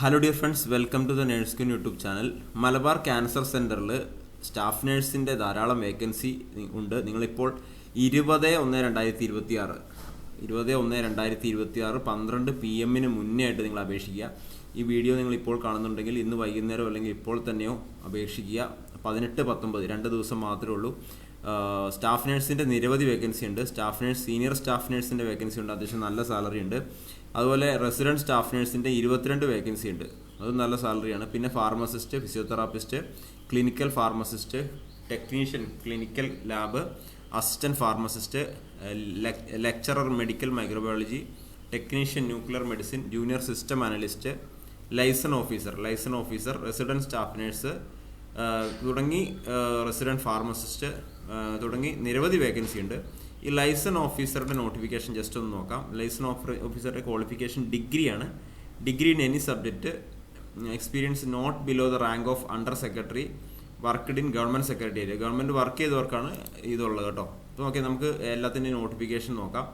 Hello dear friends welcome to the nurse queen YouTube channel Malabar cancer സെന്ററിൽ staff നേഴ്സിന്റെ ധാരാളം vacancy ഉണ്ട്. നിങ്ങളിപ്പോൾ ഇരുപത് ഒന്ന് രണ്ടായിരത്തി ഇരുപത്തി ആറ് ഇരുപത് ഒന്ന് രണ്ടായിരത്തി ഇരുപത്തി ആറ് പന്ത്രണ്ട് പി എമ്മിന് മുന്നേ ആയിട്ട് നിങ്ങൾ അപേക്ഷിക്കുക. ഈ വീഡിയോ നിങ്ങൾ ഇപ്പോൾ കാണുന്നുണ്ടെങ്കിൽ ഇന്ന് വൈകുന്നേരം അല്ലെങ്കിൽ ഇപ്പോൾ തന്നെയോ അപേക്ഷിക്കുക. പതിനെട്ട് പത്തൊമ്പത് രണ്ട് ദിവസം മാത്രമേ ഉള്ളൂ. സ്റ്റാഫ് നേഴ്സിന്റെ നിരവധി വേക്കൻസി ഉണ്ട്. സ്റ്റാഫ് നേഴ്സ് സീനിയർ സ്റ്റാഫ് നേഴ്സിന്റെ വേക്കൻസി ഉണ്ട്. അത്യാവശ്യം നല്ല സാലറി ഉണ്ട്. അതുപോലെ റെസിഡന്റ് സ്റ്റാഫ് നേഴ്സിന്റെ ഇരുപത്തിരണ്ട് വേക്കൻസി ഉണ്ട്. അത് നല്ല സാലറിയാണ് പിന്നെ pharmacist physiotherapist clinical pharmacist technician clinical lab assistant pharmacist lecturer medical microbiology technician nuclear medicine junior system analyst liaison officer liaison officer resident staff nurse തുടങ്ങി റെസിഡന്റ് ഫാർമസിസ്റ്റ് തുടങ്ങി നിരവധി വേക്കൻസി ഉണ്ട്. ഈ ലൈസൺ ഓഫീസറുടെ നോട്ടിഫിക്കേഷൻ ജസ്റ്റ് ഒന്ന് നോക്കാം. Liaison ഓഫീസറുടെ qualification ഡിഗ്രിയാണ്. Degree in any subject experience not below the rank of under secretary worked in government secretariat government work ചെയ്തവർക്കാണ് ഇതുള്ളത് കേട്ടോ. അപ്പോൾ ഓക്കെ നമുക്ക് എല്ലാത്തിന്റെയും നോട്ടിഫിക്കേഷൻ നോക്കാം.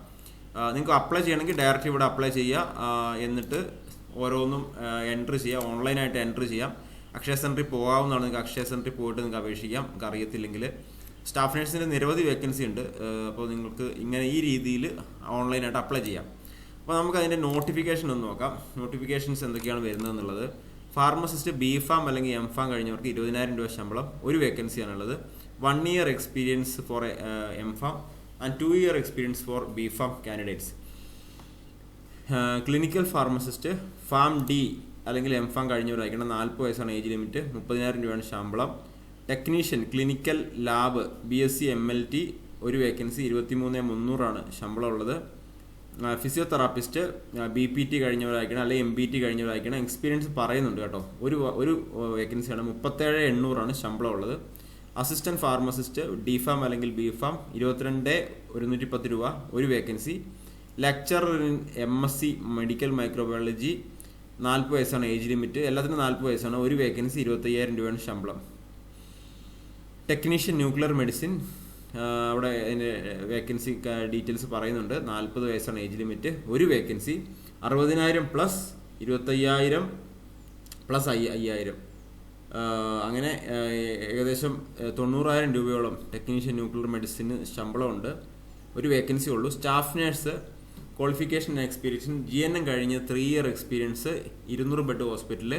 നിങ്ങൾക്ക് അപ്ലൈ ചെയ്യണമെങ്കിൽ ഡയറക്റ്റ് ഇവിടെ അപ്ലൈ ചെയ്യുക എന്നിട്ട് ഓരോന്നും എൻട്രി ചെയ്യുക ഓൺലൈനായിട്ട് എൻട്രി ചെയ്യാം. അക്ഷയ സെന്ററിൽ പോകാവുന്നതാണ്. നിങ്ങൾക്ക് അക്ഷയ സെന്ററിൽ പോയിട്ട് നിങ്ങൾക്ക് അപേക്ഷിക്കാം. നിങ്ങൾക്ക് അറിയത്തില്ലെങ്കിൽ സ്റ്റാഫ് നേഴ്സിന്റെ നിരവധി വേക്കൻസി ഉണ്ട്. അപ്പോൾ നിങ്ങൾക്ക് ഇങ്ങനെ ഈ രീതിയിൽ ഓൺലൈനായിട്ട് അപ്ലൈ ചെയ്യാം. അപ്പോൾ നമുക്ക് അതിന്റെ നോട്ടിഫിക്കേഷൻ ഒന്ന് നോക്കാം. നോട്ടിഫിക്കേഷൻസ് എന്തൊക്കെയാണ് വരുന്നത് എന്നുള്ളത്. ഫാർമസിസ്റ്റ് ബി ഫാം അല്ലെങ്കിൽ എം ഫാം കഴിഞ്ഞവർക്ക് ഇരുപതിനായിരം രൂപ ശമ്പളം ഒരു വേക്കൻസിയാണുള്ളത് one year experience for M pharm and two year experience for B pharm candidates. Clinical pharmacist pharm D അല്ലെങ്കിൽ എം ഫാം കഴിഞ്ഞവരായിരിക്കണം നാൽപ്പത് വയസ്സാണ് ഏജ് ലിമിറ്റ്. മുപ്പതിനായിരം രൂപയാണ് ശമ്പളം. Technician clinical lab B S C M L T ഒരു vacancy ഇരുപത്തി മൂന്ന് മുന്നൂറാണ് ശമ്പളം ഉള്ളത് ഫിസിയോതെറാപ്പിസ്റ്റ് ബി പി ടി കഴിഞ്ഞവരായിരിക്കണം അല്ലെങ്കിൽ എം ബി ടി കഴിഞ്ഞവരായിരിക്കണം എക്സ്പീരിയൻസ് പറയുന്നുണ്ട് കേട്ടോ. ഒരു ഒരു വേക്കൻസിയാണ് മുപ്പത്തേഴ് എണ്ണൂറാണ് ശമ്പളം ഉള്ളത് അസിസ്റ്റന്റ് ഫാർമസിസ്റ്റ് ഡി ഫാം അല്ലെങ്കിൽ ബി ഫാം ഇരുപത്തിരണ്ട് ഒരുന്നൂറ്റി പത്ത് രൂപ ഒരു vacancy. Lecturer in M S C medical microbiology നാൽപ്പത് വയസ്സാണ് ഏജ് ലിമിറ്റ് എല്ലാത്തിനും നാൽപ്പത് വയസ്സാണ് ഒരു വേക്കൻസി ഇരുപത്തയ്യായിരം രൂപയാണ് ശമ്പളം. ടെക്നീഷ്യൻ ന്യൂക്ലിയർ മെഡിസിൻ അവിടെ അതിന്റെ വേക്കൻസി ഡീറ്റെയിൽസ് പറയുന്നുണ്ട്. നാൽപ്പത് വയസ്സാണ് ഏജ് ലിമിറ്റ്. ഒരു വേക്കൻസി അറുപതിനായിരം പ്ലസ് ഇരുപത്തയ്യായിരം പ്ലസ് അയ്യ അയ്യായിരം. അങ്ങനെ ഏകദേശം തൊണ്ണൂറായിരം രൂപയോളം ടെക്നീഷ്യൻ ന്യൂക്ലിയർ മെഡിസിന് ശമ്പളമുണ്ട്. ഒരു വേക്കൻസി ഉള്ളൂ. Staff nurse qualification experience G N M കഴിഞ്ഞ് ത്രീ ഇയർ എക്സ്പീരിയൻസ് ഇരുന്നൂറ് ബെഡ് ഹോസ്പിറ്റലിൽ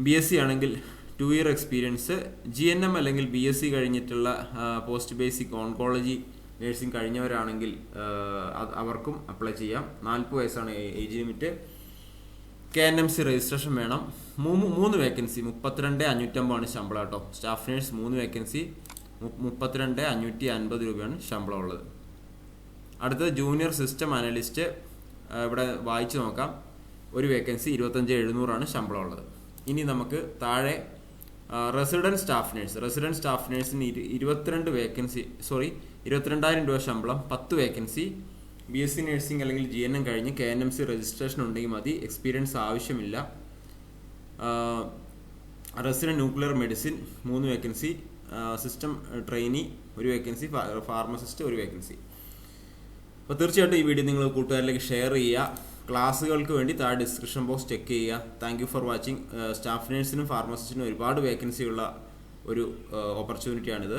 ബി എസ് സി ആണെങ്കിൽ two year experience G N M അല്ലെങ്കിൽ ബി എസ് സി കഴിഞ്ഞിട്ടുള്ള പോസ്റ്റ് ബേസിക് ഓൺകോളജി നഴ്സിംഗ് കഴിഞ്ഞവരാണെങ്കിൽ അവർക്കും അപ്ലൈ ചെയ്യാം. നാൽപ്പത് വയസ്സാണ് age limit K N M C registration വേണം. മൂന്ന് മൂന്ന് വേക്കൻസി മുപ്പത്തിരണ്ട് അഞ്ഞൂറ്റമ്പതാണ് ശമ്പളം കേട്ടോ. സ്റ്റാഫ് നേഴ്സ് മൂന്ന് വേക്കൻസി മുപ്പത്തിരണ്ട് അഞ്ഞൂറ്റി അൻപത് രൂപയാണ് ശമ്പളം ഉള്ളത്. അടുത്തത് ജൂനിയർ സിസ്റ്റം അനലിസ്റ്റ് ഇവിടെ വായിച്ചു നോക്കാം. ഒരു വേക്കൻസി ഇരുപത്തഞ്ച് എഴുന്നൂറാണ് ശമ്പളം ഉള്ളത്. ഇനി നമുക്ക് താഴെ resident staff nurse resident staff നേഴ്സിന് ഇരു ഇരുപത്തിരണ്ട് വേക്കൻസി സോറി ഇരുപത്തിരണ്ടായിരം രൂപ ശമ്പളം പത്ത് vacancy B S C nursing അല്ലെങ്കിൽ ജി എൻ എം കഴിഞ്ഞ് K N M C registration ഉണ്ടെങ്കിൽ മതി. എക്സ്പീരിയൻസ് ആവശ്യമില്ല. റെസിഡന്റ് ന്യൂക്ലിയർ മെഡിസിൻ മൂന്ന് വേക്കൻസി സിസ്റ്റം ട്രെയിനി ഒരു വേക്കൻസി ഫാർമസിസ്റ്റ് ഒരു വേക്കൻസി അപ്പോൾ തീർച്ചയായിട്ടും ഈ വീഡിയോ നിങ്ങൾ കൂട്ടുകാരിലേക്ക് ഷെയർ ചെയ്യുക. ക്ലാസ്സുകൾക്ക് വേണ്ടി താഴെ ഡിസ്ക്രിപ്ഷൻ ബോക്സ് ചെക്ക് ചെയ്യുക. Thank you for watching staff നേഴ്സിനും ഫാർമസിസ്റ്റിനും ഒരുപാട് വേക്കൻസി ഉള്ള ഒരു ഓപ്പർച്യൂണിറ്റിയാണിത്